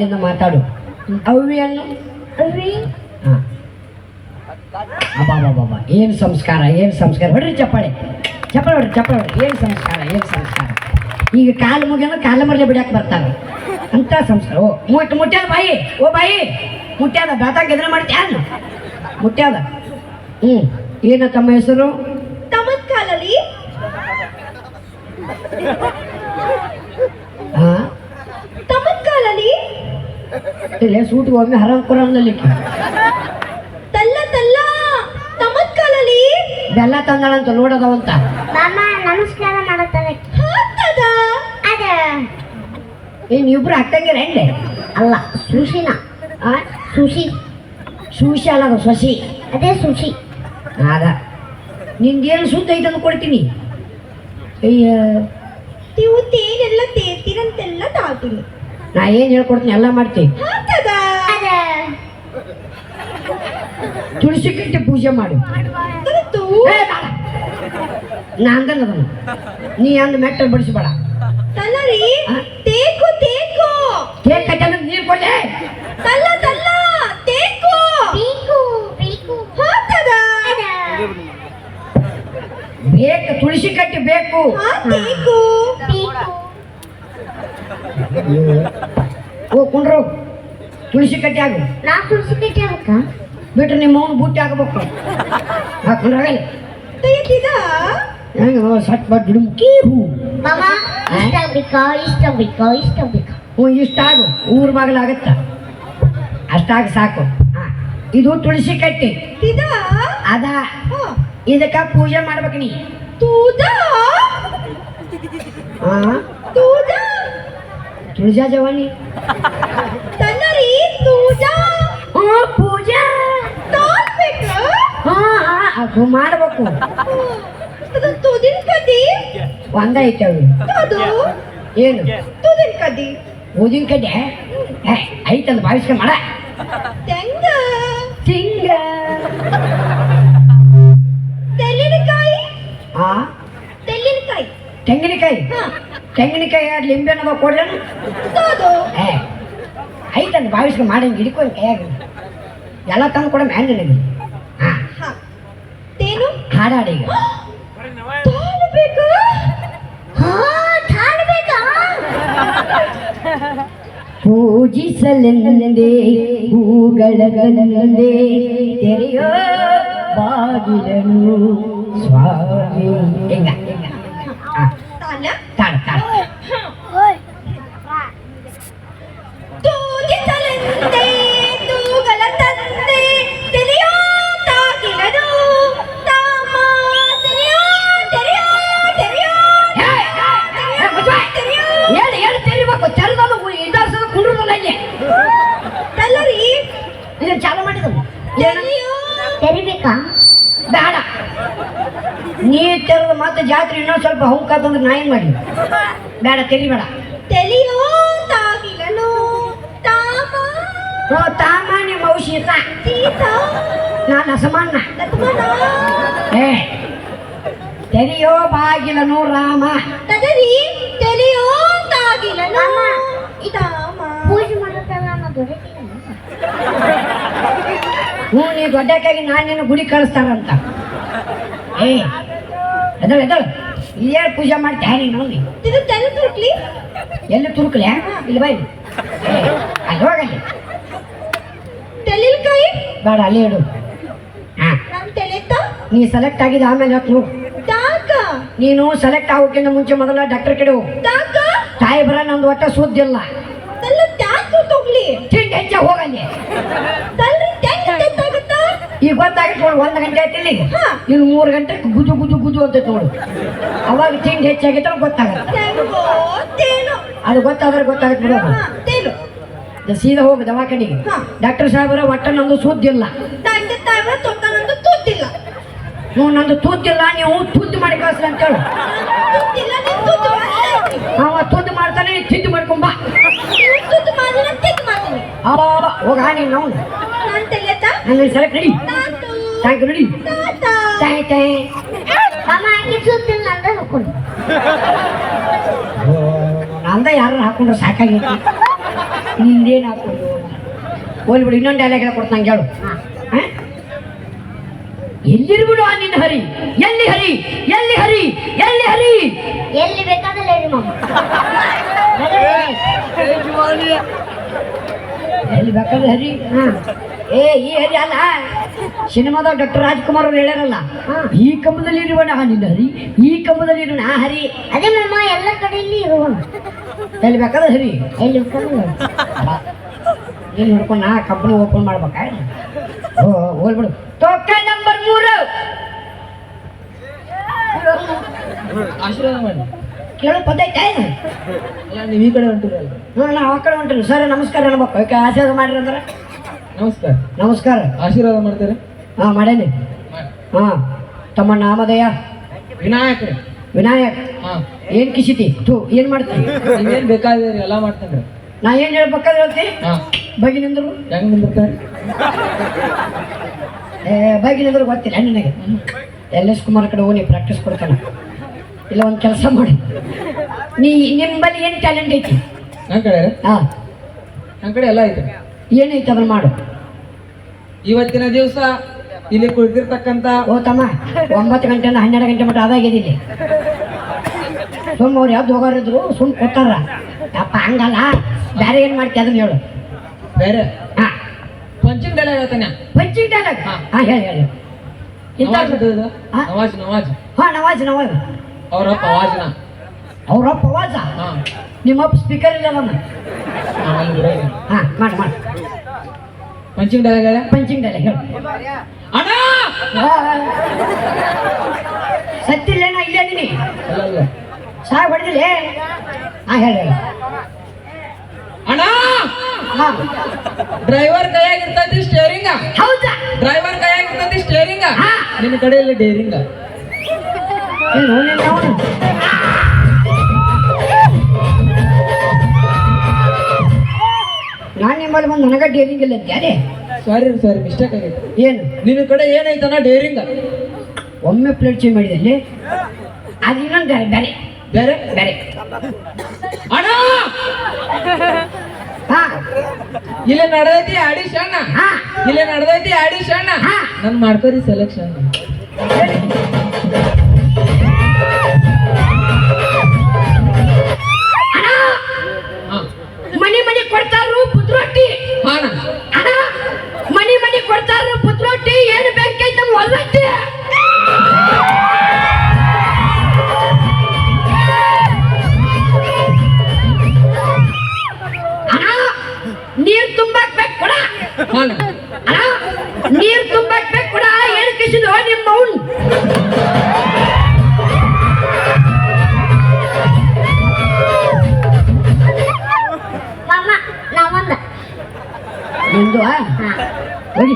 ಮರ್ಯಾದೆಯಿಂದ ಮಾತಾಡು. ಅವ್ವಿ ಅನ್ನು ರೀ ಹಾಂ ಏನು ಸಂಸ್ಕಾರ ಏನು ಸಂಸ್ಕಾರ? ಹೊಡ್ರಿ ಚಪ್ಪಾಳೆ. ಚಪ್ಪಾಳೆ ಹೊಡ್ರಿ ಚಪ್ಪಾಳೆ ಹೊಡ್ರಿ. ಏನು ಸಂಸ್ಕಾರ ಏನು ಸಂಸ್ಕಾರ? ಈಗ ಕಾಲು ಮುಗಿಯೋದು ಕಾಲು ಮರಲೆ ಬಿಡಕ್ಕೆ ಬರ್ತಾರೆ ಅಂತ ಸಂಸ್ಕಾರ. ಓ ಮುಟ್ ಮುಟ್ಟ್ಯಾದ ಬಾಯಿ. ಓ ಬಾಯಿ. ಮುಟ್ಟ್ಯಾದ ಬಾತಾಗ ಎದುರು ಮಾಡ್ತೀಯ ಮುಟ್ಟ್ಯಾದ ಹ್ಞೂ ಏನ ತಮ್ಮ ಹೆಸರು? ತಮ್ಮ ಕಾಲಲ್ಲಿ ಹಾಂ ತಮ್ಮದ್ ಕಾಲಲ್ಲಿ ಇಲ್ಲೇ ಸೂಟ್ ಒಮ್ಮೆ ಕುರಾನ್ನಲ್ಲಿ ತಲ್ಲ ತಲ್ಲ ತಮ್ಮದ್ ಕಾಲಲ್ಲಿ ಬೆಲ್ಲ ತಂದಾಳಂತ ನೋಡದವಂತ. ಮಾಮ ನಮಸ್ಕಾರ ಮಾಡುತ್ತಾನೆ ಅದ. ಏನು ಇಬ್ರು ಅಕ್ಕಂಗಿರ ಹೆಂಗೆ? ಅಲ್ಲ ಸುಶಿನ. ಆ? ಸುಶಿ. ಸೂಸಿ ಅಲ್ಲ ಅದು ಸೊಸಿ. ಅದೇ ಸುಶಿ. ಆಗ ನಿಂದೇನು ಸುದ್ದ ಐತೆ ಅಂದು ಕೊಡ್ತೀನಿ? ಅಯ್ಯ. ನೀವು ತೇನೆಲ್ಲ ತೇರ್ತೀರಂತೆಲ್ಲ ತಾಳ್ತೀನಿ ನಾ ಏನು ಹೇಳ್ಕೊಡ್ತೀನಿ ಎಲ್ಲ ಮಾಡ್ತೀನಿ. ತುಳಸಿ ಕಟ್ಟಿ ಪೂಜೆ ಮಾಡು. ನಾ ಅಂದಲ್ಲ ಅದನ್ನು. ನೀ ಅಂದ ಮೆಟ್ಟ ಬಡಿಸಬೇಡ. ತಲ್ಲ ರೀ ಆ? ತೇಕು ತೇಕು. ಕೇಕ್ ಕಟ್ಟ ನೀರು ಕೊಡ್ಲೆ. ತಲ್ಲ ತಲ್ಲ. ತೇಕು. ಪೀಕು ಪೀಕು ಹಾಕ್ತದ ಬೇಕು ತುಳಸಿ ಕಟ್ಟಿ ಬೇಕು. ಹಾ ತೇಕು. ಪೀಕು ಓ ಕುಂಡ್ರು ತುಳಸಿ ಕಟ್ಟಿ ಆಗು. ನಾ ತುಳಸಿ ಕಟ್ಟಿ ಆಗಕ್ಕ ಬಿಟ್ರೆ ನಿಮ್ಮ ಅವನು ಬುಟ್ಟಿ ಆಗಬೇಕು. ಆ ಕುಂಡ್ರಾಗಲ್ಲ ಹೆಂಗೆ. ಸಟ್ ಬಟ್ ಡುಮ್ಕಿ ಹೂ ಮಾಮ ಇಷ್ಟ ಆಗ್ಬೇಕಾ? ಇಷ್ಟ ಆಗ್ಬೇಕಾ? ಇಷ್ಟ ಆಗ್ಬೇಕಾ? ಹ್ಞೂ ಇಷ್ಟ ಆಗು. ಊರ್ ಬಾಗಿಲಾಗತ್ತ ಅಷ್ಟಾಗ ಸಾಕು. ಹಾ. ಇದು ತುಳಸಿ ಕಟ್ಟಿ. ಇದ ಅದ. ಇದಕ್ಕ ಪೂಜೆ ಮಾಡ್ಬೇಕು ನೀ. ತೂದ? ತೂದ? ತುಳಜಾ ಜವಾನಿ ತನ್ನರಿ ತೂದ ಆ ಪೂಜಾ ತೋರ್ಬೇಕು ಹಾ ಹಾ ಅದು ಮಾಡ್ಬೇಕು ಅದು ತುದಿನ ಕದಿ ಒಂದ ಐತೆ ಅದು ಏನು ತುದಿನ ಕದಿ ಊದಿನ ಕಡ್ಡೆ ಐತಂದು ಭಾವಿಸ್ಕೊಂಡ್ ಮಾಡ ತೆಂಗ ತಿಂಗ ತೆಲ್ಲಿನಕಾಯಿ ಆ ತೆಲ್ಲಿನಕಾಯಿ ತೆಂಗಿನಕಾಯಿ ಹಾ ತೆಂಗಿನಕಾಯಿ ಎರಡು ಲಿಂಬೆ ಅನ್ನೋದು ಕೊಡ್ಲೇನು ಏ ಐತಂದು ಭಾವಿಸ್ಕೊಂಡು ಮಾಡಿ ಹಿಡ್ಕೊಂಡು ಕೈಯಾಗ. ಎಲ್ಲ ತಂದು ಕೊಡ ಮ್ಯಾನ್ ನನಗೆ ತೇನು? ಹಾಡಾಡಿ ಈಗ. ಹಾ ತಾಳ್ಬೇಕಾ ಪೂಜಿಸಲೆಂದೇ ಹೂಗಳ ಗಂದೆ ತೆರೆಯೋ ಬಾಗಿಲನು ಸ್ವಾಮಿ. ಹಿಂಗ? ನೀ ತೆರೆದ ಮತ್ತೆ ಜಾತ್ರೆ ಇನ್ನೊಂದು ಸ್ವಲ್ಪ ಹೊಂಕಾತಂದ್ರೆ ನಾ ಏನು ಮಾಡಿ ಬೇಡ ತೆರಿಬೇಡ ತೆಲಿಯೋ ತಾಗಿಲನು ತಾಮ? ಹ್ಞೂ ತಾಮ ನಿಮ್ಮ ಔಷಧ ಸೀತ ನಾನು ಅಸಮಾನ. ಏ ತೆರೆಯೋ ಬಾಗಿಲನು ರಾಮ. ತದರಿ ತೆಲಿಯೋ ತಾಗಿಲನು ತಾಮ? ಪೂಜೆ ಮಾಡುತ್ತಲ್ಲ ಅನ್ನೋದು ಹ್ಞೂ ನೀ ದೊಡ್ಡಕ್ಕಾಗಿ ನಾನು ನಿನ್ನ ಗುಡಿ ಕಳಿಸ್ತಾರಂತ ಏ ಎದಳು ಎದಳು ಇಲ್ಲೇ ಪೂಜೆ ಮಾಡ್ತಾ ನೀನು ನೋಡಿ ಇದು ಎಲ್ಲ ತುರುಕ್ಲಿ? ಎಲ್ಲಿ ತುರುಕ್ಲಿ? ಇಲ್ಲಿ ಬೈ ಏ ಅಲ್ಲಿ ಹೋಗಲ್ಲಿ. ತೆಲಿಲ್ಕಾಯಿ ಬೇಡ ಅಲ್ಲಿ ಇಡು. ಹಾಂ. ನಮ್ ತೆಲೆತ್ತ ನೀ ಸೆಲೆಕ್ಟ್ ಆಗಿದ ಆಮೇಲೆ ಹೊತ್ತು ಹೋಗು ತಾಕ? ನೀನು ಸೆಲೆಕ್ಟ್ ಆಗೋಕ್ಕಿಂತ ಮುಂಚೆ ಮೊದಲ ಡಾಕ್ಟರ್ ಕಡೆ ಹೋಗು. ತಾಕ? ತಾಯಿ ಬರ ನಂದು ಒಟ್ಟ ಸುದ್ದಿಲ್ಲ ತಲ್ಲ ಹೆಚ್ಚ ಹೋಗಲ್ಲಿ ತಲ್ರಿ ತೆಂಗ ತೆತ್ತಾಗುತ್ತಾ ಈಗ ಗೊತ್ತಾಗಿತ್ತು ನೋಡು ಒಂದು ಗಂಟೆ ಆಯ್ತಿಲ್ಲ ಈಗ. ಇನ್ನು ಮೂರು ಗಂಟೆ ಗುಜು ಗುಜು ಗುಜು ಅಂತ ನೋಡು ಅವಾಗ ತಿಂಡಿ ಹೆಚ್ಚಾಗಿತ್ತು ಗೊತ್ತಾಗತ್ತೆ ತೆಂಗೋ ಅದು ಗೊತ್ತಾದ್ರೆ ಗೊತ್ತಾಗತ್ತೆ ಬಿಡೋದು ಸೀದಾ ಹೋಗಿ ದವಾಖಾನಿಗೆ. ಡಾಕ್ಟರ್ ಸಾಹೇಬರ ಒಟ್ಟ ನಂದು ಸುದ್ದಿಲ್ಲ ನೀವು ನಂದು ತೂತಿಲ್ಲ. ನೀವು ತುದ್ದು ಮಾಡಿ ಕಳಿಸ್ರಿ ಅಂತ ಹೇಳು. ಅವ ತುದ್ದು ಮಾಡ್ತಾನೆ ತಿದ್ದು ಮಾಡ್ಕೊಂಬ ಅವ ಹೋಗ ನೀನು. ನಾವು ನನ್ನ ಸೆಲೆಕ್ಟ್ ಯು ನಡಿ ತಾತ ತಾಯ್ ತಾಯ್ ಮಾಮ ಹಾಕಿ ಸುತ್ತಿಲ್ಲ ಅಂದ್ರೆ ಹಾಕೊಂಡು. ನಂದ ಯಾರು ಹಾಕೊಂಡ್ರೆ ಸಾಕಾಗೈತಿ ನಿಂದೇನು ಹಾಕೊಂಡು ಹೋಲ್ ಬಿಡು ಇನ್ನೊಂದು ಡೈಲಾಗ್ ಹೇಳ್ಕೊಡ್ತಾನೆ ಕೇಳು? ಎಲ್ಲಿರ್ಬಿಡು ಆ ನಿನ್ನ ಹರಿ? ಎಲ್ಲಿ ಹರಿ? ಎಲ್ಲಿ ಹರಿ? ಎಲ್ಲಿ ಹರಿ? ಎಲ್ಲಿ ಬೇಕಾದಲ್ಲಿ ಹೇಳಿ ಮಾಮ ಎಲ್ಲಿ ಬೇಕಾದ್ರೆ ಹರಿ. ಹಾ. ಏ ಈ ಹರಿ ಅಲ್ಲ. ಸಿನಿಮಾದಾಗ ಡಾಕ್ಟರ್ ರಾಜ್ಕುಮಾರ್ ಅವ್ರು ಹೇಳ್ಯಾರಲ್ಲ ಹಾ. ಈ ಕಂಬದಲ್ಲಿ ಇರುವಣ ನಿನ್ನ ಹರಿ ಈ ಕಂಬದಲ್ಲಿ ಇರೋಣ ಆ ಹರಿ. ಅದೇ ಮಾಮ ಎಲ್ಲ ಕಡೆಯಲ್ಲಿ ಇರುವ ಎಲ್ಲಿ ಬೇಕಾದ್ರೆ ಹರಿ? ಎಲ್ಲಿ ಏನು ಹಿಡ್ಕೊಂಡು ನಾ ಕಂಪನಿ ಓಪನ್ ಮಾಡ್ಬೇಕಾ? ಓ ಹೋಗ್ಬಿಡು ಟೋಕ ನಂಬರ್ ಮೂರು. ಆಶೀರ್ವಾದ ಮಾಡಿ. ಕೇಳೋ ಪದೈತೆ ಅಲ್ಲ ನೀವು ಈ ಕಡೆ ಹೊಂಟಿರಲ್ಲ. ನೋಡೋಣ ನಾ ಆ ಕಡೆ ಹೊಂಟಿರಿ ಸರ್ ನಮಸ್ಕಾರ ಹೇಳ್ಬೇಕು. ಯಾಕೆ ಆಶೀರ್ವಾದ ಮಾಡಿರಿ ಅಂದ್ರೆ ನಮಸ್ಕಾರ. ನಮಸ್ಕಾರ. ಆಶೀರ್ವಾದ ಮಾಡ್ತಾರೆ? ಹಾ ಮಾಡೇನಿ. ಹಾ ತಮ್ಮ ನಾಮಧೇಯ. ವಿನಾಯಕ ವಿನಾಯಕ್. ಹಾ. ಏನು ಕಿಸಿತಿ? ಥೂ ಏನು ಮಾಡ್ತೀನಿ ನೀವೇನ್ ಬೇಕಾದ್ರೆ ಎಲ್ಲ ಮಾಡ್ತೇನೆ ನಾ ಏನು ಹೇಳ್ಬೇಕಾದ್ರೆ ಹೇಳ್ತಿ? ಹಾ. ಬಗಿ ನಿಂದ್ರು? ಹೆಂಗ್ ನಿಂದಿರ್ತಾರೆ? ಏ ಬಗಿ ನಿಂದ್ರು ಗೊತ್ತಿಲ್ಲ ನಿನಗೆ? ಎಲ್ ಎಸ್ ಕುಮಾರ್ ಕಡೆ ಹೋಗಿ ಪ್ರಾಕ್ಟೀಸ್ ಕೊಡ್ತಾನೆ. ಇಲ್ಲ ಒಂದು ಕೆಲಸ ಮಾಡಿ. ನೀ ನಿಂಬಲ್ಲಿ ಏನು ಟ್ಯಾಲೆಂಟ್ ಐತಿ? ನನ್ ಕಡೆ? ಹಾಂ. ನನ್ ಕಡೆ ಎಲ್ಲ ಐತೆ. ಏನೈತೆ ಅದನ್ನ ಮಾಡು. ಇವತ್ತಿನ ದಿವಸ ಇಲ್ಲಿ ಕುಳಿತಿರ್ತಕ್ಕಂತ ಓ ತಮ್ಮ ಒಂಬತ್ತು ಗಂಟೆಯಿಂದ ಹನ್ನೆರಡು ಗಂಟೆ ಮಟ್ಟ ಅದಾಗಿದೆ ಇಲ್ಲಿ. ಸುಮ್ಮ ಅವ್ರು ಯಾವ್ದು ಹೋಗೋರಿದ್ರು ಸುಮ್ ಕೂತಾರ. ಅಪ್ಪ ಹಂಗಲ್ಲ. ಬೇರೆ ಏನು ಮಾಡ್ತೀಯ ಅದನ್ನ ಹೇಳು. ಬೇರೆ? ಹಾ. ಪಂಚಿಂಗ್ ಡೈಲಾಗ್ ಹೇಳ್ತಾನೆ. ಪಂಚಿಂಗ್ ಡೈಲಾಗ್ ಹಾ. ಹೇಳಿ ಹೇಳಿ. ಇಂಥ. ಹಾ? ನವಾಜ್ ನವಾಜ್. ಹಾ ನವಾಜ್ ನವಾಜ್. ಅವ್ರಪ್ಪ ಅವಾಜ್ನ. ಅವ್ರಪ್ಪ ಅವಾಜ? ಹಾ. ನಿಮ್ಮಪ್ಪ ಸ್ಪೀಕರ್ ಇಲ್ಲ ನಮ್ಮ ಬಿಡೋದು. ಹಾ ಮಾಡಿ ಮಾಡಿ. ಪಂಚಿಂಗ್ ಡೈಲಾಗ್ ಹೇಳ ಪಂಚಿಂಗ್ ಡೈಲಾಗ್ ಹೇಳು ಅಣ್ಣ ಸತ್ತಿಲ್ಲೇನ ಇಲ್ಲೇ ನೀನಿ ಅಲ್ಲ ಅಲ್ಲ ಸಾಯ್ ಹೊಡೆದಿಲ್ಲ ಹಾ ಹೇಳಿ ಹೇಳಿ ಅಣ್ಣ ಡ್ರೈವರ್ ಕೈಯಾಗ ಇರ್ತೈತಿ ಸ್ಟೇರಿಂಗ ಹೌದಾ ಡ್ರೈವರ್ ಕೈಯಾಗ ಇರ್ತೈತಿ ಸ್ಟೇರಿಂಗ. ನಿನ್ನ ಕಡೆಯಲ್ಲಿ ಡೇರಿಂಗ ಏನು ನಾನು ನಿಮ್ಮಲ್ಲಿ ಬಂದು ನನಗ ಡೇರಿಂಗ್ ಇಲ್ಲ ಯಾರೇ ಸಾರಿ ಸಾರಿ ಮಿಸ್ಟೇಕ್ ಆಗೈತೆ. ಏನು? ನಿನ್ನ ಕಡೆ ಏನೈತನ ಡೇರಿಂಗ್ ಒಮ್ಮೆ ಪ್ಲೇಟ್ ಚೇಂಜ್ ಮಾಡಿದೆ ಅಲ್ಲಿ ಅದು ಇನ್ನೊಂದು ಬೇರೆ ಬೇರೆ. ಬೇರೆ? ಬೇರೆ. ಅಣ್ಣ! ಹಾ. ಇಲ್ಲೇ ನಡೆದೈತಿ ಆಡಿಷನ್ ಹಾ. ಇಲ್ಲೇ ನಡೆದೈತಿ ಆಡಿಷನ್ ಹಾ. ನನ್ ಮಾಡ್ಕೋರಿ ಸೆಲೆಕ್ಷನ್ ಮಾಮ ನಾವೊಂದ ನಿಂದು ಆ? ಹಾ ಹೋಗಿ